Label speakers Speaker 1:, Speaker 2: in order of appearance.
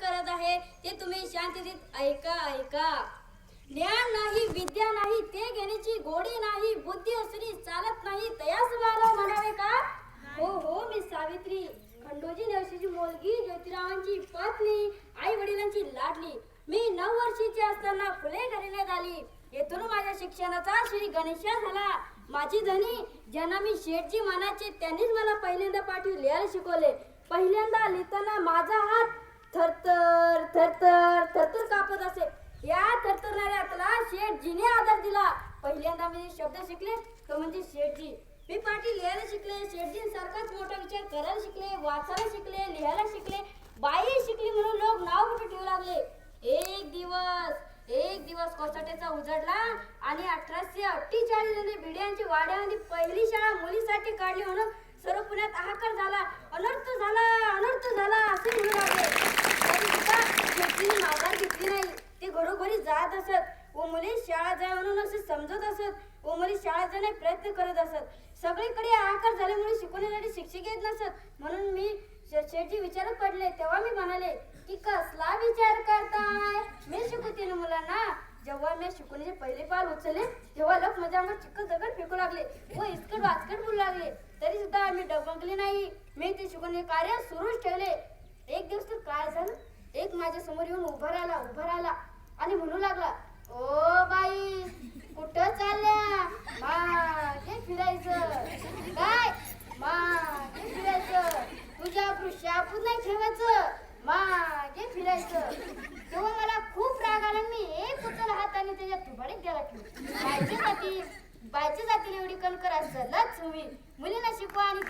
Speaker 1: करत आहे ते तुम्ही शांततेत ऐका ऐका. ज्ञान नाही विद्या नाही ते घेण्याची गोडी नाही बुद्धी असली चालत नाही तयास मारो म्हणावे का? हो हो मी सावित्री. खंडोजी नेवशीची मुलगी ज्योतिरावांची पत्नी आई वडिलांची लाडली. मी नऊ वर्षीची असताना फुले घराण्यात आली. येथून माझ्या शिक्षणाचा श्री गणेशा झाला. माझी धनी ज्यांना मी शेठजी मानाचे त्यांनीच मला पहिल्यांदा पाठी लिहायला शिकवले. पहिल्यांदा लिहिताना माझा हात थरथर थरथर थरथर कापत असे. या थरथरणाऱ्यातला शेठजीने आधार दिला. पहिल्यांदा मी शब्द शिकले तो म्हणजे शेठजी. मी पाठी लिहायला शिकले शेठजींसारखाच मोठा विचार करायला शिकले वाचायला शिकले लिहायला शिकले. बाई शिकली म्हणून लोक नाव कुठे ठेवू लागले? एक दिवस एक दिवस कोसटेचा उजडला आणि अठराशे अठ्ठेचाळीसमध्ये भिड्यांची वाड्यामध्ये पहिली शाळा मुलीसाठी काढली म्हणून सर्व पुण्यात हाहाकार झाला अनर्थ झाला अनर्थ झाला असे म्हणू लागले तरी सुद्धा शेठजीने माघार घेतली नाही. ते घरोघरी जात असत. व मुली शाळा जाय म्हणून असे समजत असत. व मुली शाळा जाण्यास प्रयत्न करत असत. सगळीकडे आकार झाल्यामुळे शिकवण्यासाठी शिक्षक येत नसत. म्हणून मी शेठजी विचारत पडले. तेव्हा मी म्हणाले की कसला विचार करताय? मी शिकवते ना मुलांना. जेव्हा मी शिकवण्याचे पहिले पाल उचलले तेव्हा लोक माझ्या अंगात चिखल दगड फेकू लागले व इसकट वाचकट बोलू लागले. तरी सुद्धा मी डबकले नाही. मी ते शिकवणे कार्य सुरूच ठेवले एक दिवस तर काय झालं एक माझ्यासमोर येऊन उभा राहिला उभा राहिला आणि म्हणू लागला ओ बाई कुठं चालल्या? मागे फिरायचं. काय? मागे फिरायचं. तुझ्या शापूत नाही ठेवायचं. मागे फिरायचं. तेव्हा मला खूप राग आला. मी एक उचल हाताने त्याच्या तुबाडीत गेला की बायचे जाती बायचे जातील एवढी कणकर असलच तुम्ही. मुलींना शिकवा आणि